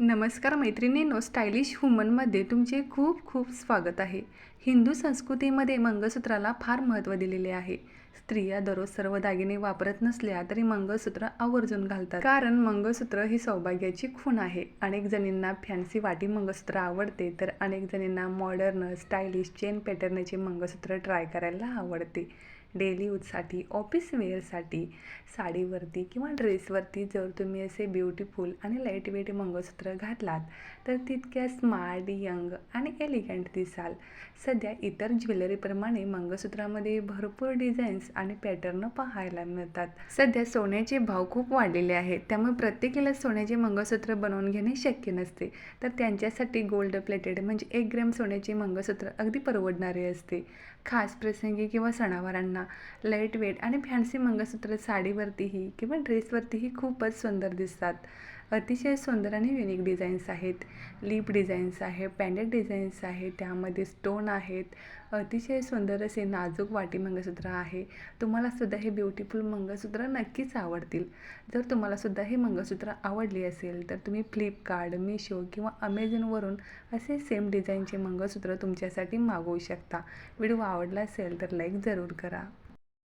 नमस्कार मैत्रिणींनो स्टायलिश वुमनमध्ये तुमचे खूप खूप स्वागत आहे. हिंदू संस्कृतीमध्ये मंगळसूत्राला फार महत्त्व दिलेले आहे. स्त्रिया दररोज सर्व दागिने वापरत नसल्या तरी मंगळसूत्र आवर्जून घालतात. कारण मंगळसूत्र ही सौभाग्याची खूण आहे. अनेक जणींना फॅन्सी वाटी मंगळसूत्र आवडते तर अनेक जणींना मॉडर्न स्टायलिश चेन पॅटर्नचे मंगळसूत्र ट्राय करायला आवडते. डेली यूजसाठी ऑफिस वेअरसाठी साडीवरती किंवा ड्रेसवरती जर तुम्ही असे ब्युटिफुल आणि लाइट वेट मंगळसूत्र घातलात तर तितक्या स्मार्ट यंग आणि एलिगंट दिसाल. सध्या इतर ज्वेलरीप्रमाणे मंगळसूत्रामध्ये भरपूर डिझाईन्स आणि पॅटर्न पाहायला मिळतात. सध्या सोन्याचे भाव खूप वाढलेले आहेत. त्यामुळे प्रत्येकीला सोन्याचे मंगळसूत्र बनवून घेणे शक्य नसते. तर त्यांच्यासाठी गोल्ड प्लेटेड म्हणजे एक ग्रॅम सोन्याचे मंगळसूत्र अगदी परवडणारे असते. खास प्रसंगी किंवा सणावारांना लाइट वेट आणि फॅन्सी मंगळसूत्र साडीवरतीही किंवा ड्रेसवरतीही खूपच सुंदर दिसतात. अतिशय सुंदर आणि युनिक डिझाईन्स आहेत. लिप डिझाईन्स आहे पॅन्डेड डिझाईन्स आहे त्यामध्ये स्टोन आहेत. अतिशय सुंदर असे नाजूक वाटी मंगळसूत्र आहे. तुम्हालासुद्धा हे ब्युटिफुल मंगळसूत्र नक्कीच आवडतील. जर तुम्हालासुद्धा हे मंगळसूत्र आवडली असेल तर तुम्ही फ्लिपकार्ट मिशो किंवा अमेझॉनवरून असे सेम डिझाईनचे मंगळसूत्र तुमच्यासाठी मागवू शकता. व्हिडिओ आवडला असेल तर लाईक जरूर करा.